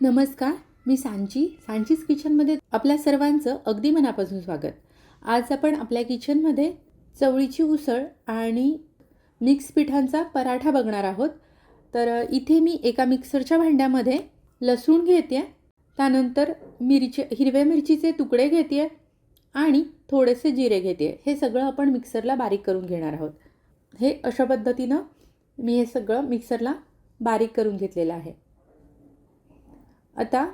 नमस्कार मी सांची. सांचीज किचनमध्ये आपल्या सर्वांचं अगदी मनापासून स्वागत. आज आपण आपल्या किचनमध्ये चवळीची उसळ आणि मिक्स पिठांचा पराठा बघणार आहोत. तर इथे मी एका मिक्सरच्या भांड्यामध्ये लसूण घेते त्यानंतर मिरची हिरव्या मिरचीचे तुकडे घेते आणि थोडेसे जिरे घेते हे सगळं आपण मिक्सरला बारीक करून घेणार आहोत. हे अशा पद्धतीनं मी हे सगळं मिक्सरला बारीक करून घेतलेलं आहे. आता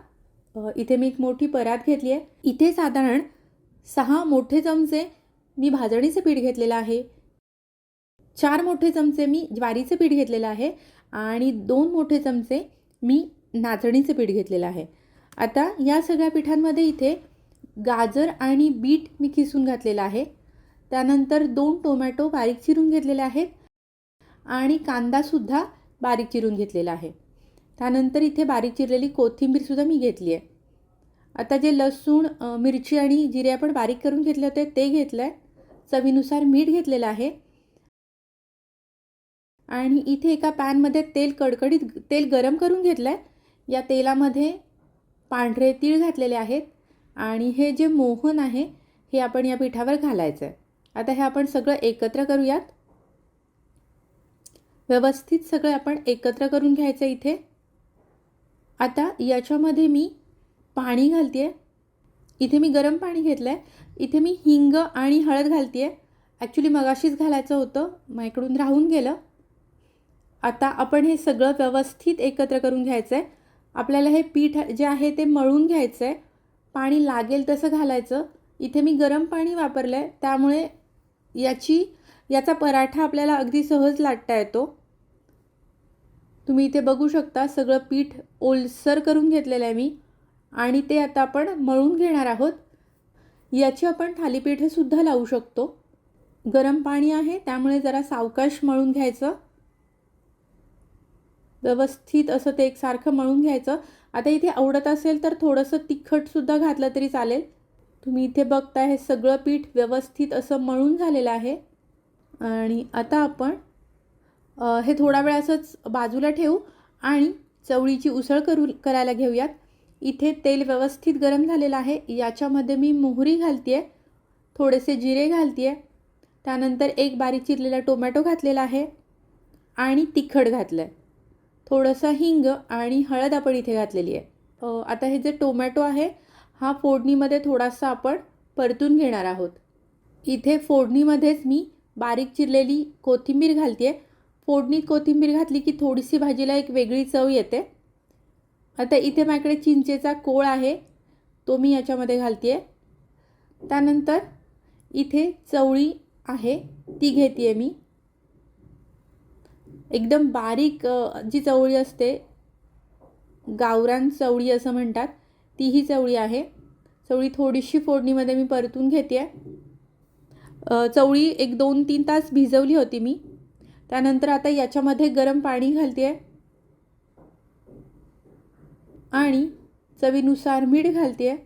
इथे मी एक मोठी परात घेतली आहे. इथे साधारण सहा मोठे चमचे मी भाजणीचं पीठ घेतलेलं आहे. चार मोठे चमचे मी ज्वारीचं पीठ घेतलेलं आहे आणि दोन मोठे चमचे मी नाचणीचं पीठ घेतलेलं आहे. आता या सगळ्या पिठांमध्ये इथे गाजर आणि बीट मी किसून घातलेलं आहे. त्यानंतर दोन टोमॅटो बारीक चिरून घेतलेले आहेत आणि कांदासुद्धा बारीक चिरून घेतलेला आहे. त्यानंतर इथे बारीक चिरलेली कोथिंबीरसुद्धा मी घेतली आहे. आता जे लसूण मिरची आणि जिरे आपण बारीक करून घेतले होते ते घेतलं आहे चवीनुसार मीठ घेतलेलं आहे. आणि इथे एका पॅनमध्ये तेल कडकडीत तेल गरम करून घेतलं आहे या तेलामध्ये पांढरे तीळ घातलेले आहेत. आणि हे जे मोहन आहे हे आपण या पिठावर घालायचं आहे आता हे आपण सगळं एकत्र करूयात. व्यवस्थित सगळं आपण एकत्र करून घ्यायचं इथे. आता याच्यामध्ये मी पाणी घालते आहे इथे मी गरम पाणी घेतलं आहे इथे मी हिंग आणि हळद घालते आहे ॲक्च्युली मगाशीच घालायचं होतं. माझ्याकडून राहून गेलं. आता आपण हे सगळं व्यवस्थित एकत्र करून घ्यायचं आहे आपल्याला हे पीठ जे आहे ते मळून घ्यायचं आहे पाणी लागेल तसं घालायचं. इथे मी गरम पाणी वापरलं आहे त्यामुळे याची याचा पराठा आपल्याला अगदी सहज लाटता येतो. तुम्ही इथे बघू शकता सगळं पीठ ओलसर करून घेतलेलं आहे मी. आणि ते आता आपण मळून घेणार आहोत. याची आपण थालीपीठंसुद्धा लावू शकतो. गरम पाणी आहे त्यामुळे जरा सावकाश मळून घ्यायचं. व्यवस्थित असं ते एकसारखं मळून घ्यायचं. आता इथे आवडत असेल तर थोडंसं तिखटसुद्धा घातलं तरी चालेल. तुम्ही इथे बघता हे सगळं पीठ व्यवस्थित असं मळून झालेलं आहे. आणि आता आपण हे थोडा वेळ असंच बाजूला ठेवू आणि चवळीची उसळ करू करायला घेऊयात. इथे तेल व्यवस्थित गरम झालेलं आहे. याच्यामध्ये मी मोहरी घालते आहे थोडेसे जिरे घालते आहे त्यानंतर एक बारीक चिरलेला टोमॅटो घातलेला आहे आणि तिखट घातलं आहे थोडंसं हिंग आणि हळद आपण इथे घातलेली आहे. आता हे जे टोमॅटो आहे हा फोडणीमध्ये थोडासा आपण परतून घेणार आहोत. इथे फोडणीमध्येच मी बारीक चिरलेली कोथिंबीर घालते आहे फोडणीत कोथिंबीर घातली की थोडीशी भाजीला एक वेगळी चव येते. आता इथे माझ्याकडे चिंचेचा कोळ आहे. तो मी याच्यामध्ये घालते आहे त्यानंतर इथे चवळी आहे. ती घेते आहे मी. एकदम बारीक जी चवळी असते गावरान चवळी असं म्हणतात तीही चवळी आहे. चवळी थोडीशी फोडणीमध्ये मी परतून घेते आहे चवळी एक दोन तीन तास भिजवली होती मी. त्यानंतर आता याच्यामध्ये गरम पाणी घालते आहे आणि चवीनुसार मीठ घालते आहे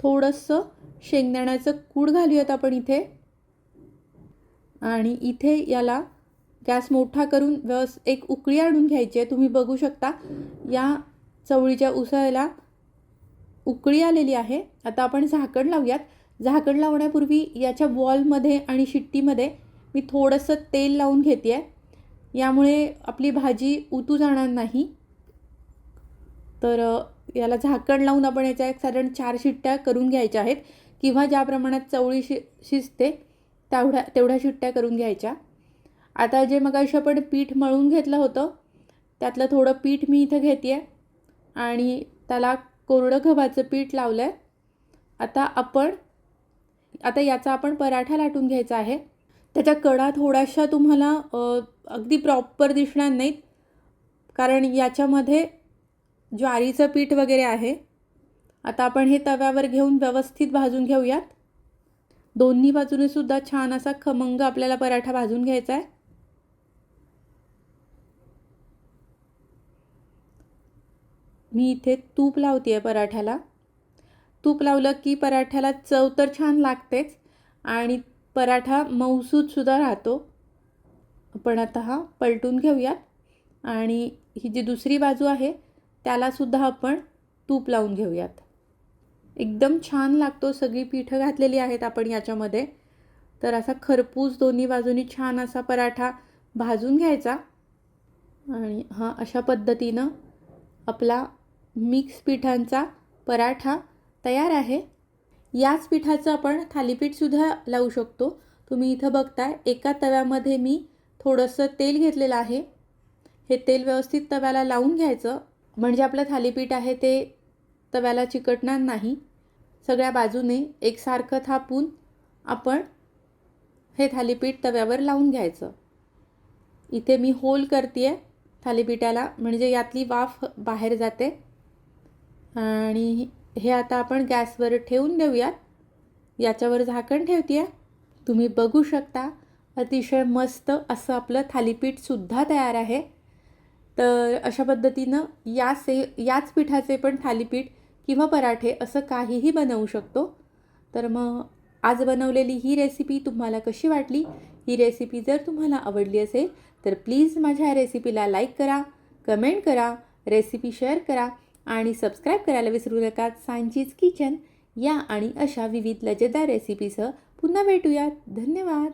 थोडंसं शेंगदाण्याचं कूड घालूयात आपण इथे. आणि इथे याला गॅस मोठा करून व्यवस् एक उकळी आणून घ्यायची आहे. तुम्ही बघू शकता या चवळीच्या उसळ्याला उकळी आलेली आहे. आता आपण झाकण लावूयात. झाकण लावण्यापूर्वी याच्या वॉलमध्ये आणि शिट्टीमध्ये मी थोडंसं तेल लावून घेते आहे यामुळे आपली भाजी उतू जाणार नाही. तर याला झाकण लावून आपण याच्या एक साधारण चार शिट्ट्या करून घ्यायच्या आहेत. किंवा ज्या प्रमाणात चवळी शि शिजते तेवढ्या तेवढ्या शिट्ट्या करून घ्यायच्या. आता जे मग अशी आपण पीठ मळून घेतलं होतं त्यातलं थोडं पीठ मी इथं घेते आहे आणि त्याला कोरडं गव्हाचं पीठ लावलं आहे आता आपण आता याचा आपण पराठा लाटून घ्यायचा आहे. त्याच्या कडा थोड्याशा तुम्हाला अगदी प्रॉपर दिसणार नाहीत. कारण याच्यामध्ये ज्वारीचं पीठ वगैरे आहे. आता आपण हे तव्यावर घेऊन व्यवस्थित भाजून घेऊयात. दोन्ही बाजूने सुद्धा छान असा खमंग आपल्याला पराठा भाजून घ्यायचा आहे. मी इथे तूप लावते आहे पराठ्याला. तूप लावलं की पराठ्याला चव तर छान लागतेच. आणि पराठा मऊसूदसुद्धा राहतो. आपण आता हा पलटून घेऊयात. आणि ही जी दुसरी बाजू आहे त्यालासुद्धा आपण तूप लावून घेऊयात. एकदम छान लागतो सगळी पीठं घातलेली आहेत आपण याच्यामध्ये. तर असा खरपूस दोन्ही बाजूनी छान असा पराठा भाजून घ्यायचा. आणि हा अशा पद्धतीनं आपला मिक्स पिठांचा पराठा तयार आहे. याच पिठाचं आपण थालीपीठसुद्धा लावू शकतो. तुम्ही इथं बघताय एका तव्यामध्ये मी थोडंसं तेल घेतलेलं आहे. हे तेल व्यवस्थित तव्याला लावून घ्यायचं. म्हणजे आपलं थालीपीठ आहे ते तव्याला चिकटणार नाही. सगळ्या बाजूने एकसारखं थापून आपण हे थालीपीठ तव्यावर लावून घ्यायचं. इथे मी होल करते आहे थालीपीठाला म्हणजे यातली वाफ बाहेर जाते. आणि हे आता आपण गॅसवर ठेवून देऊयात. याच्यावर झाकण ठेवते तुम्ही बघू शकता अतिशय मस्त असं आपलं थालीपीठसुद्धा तयार आहे. तर अशा पद्धतीनं या से याच पिठाचे पण थालीपीठ किंवा पराठे असं काहीही बनवू शकतो. तर मग आज बनवलेली ही रेसिपी तुम्हाला कशी वाटली? ही रेसिपी जर तुम्हाला आवडली असेल तर प्लीज माझ्या रेसिपीला लाईक करा कमेंट करा रेसिपी शेअर करा. आणि सबस्क्राईब करायला विसरू नका. सांचीज किचन या आणि अशा विविध लजेदार रेसिपीसह पुन्हा भेटूयात. धन्यवाद.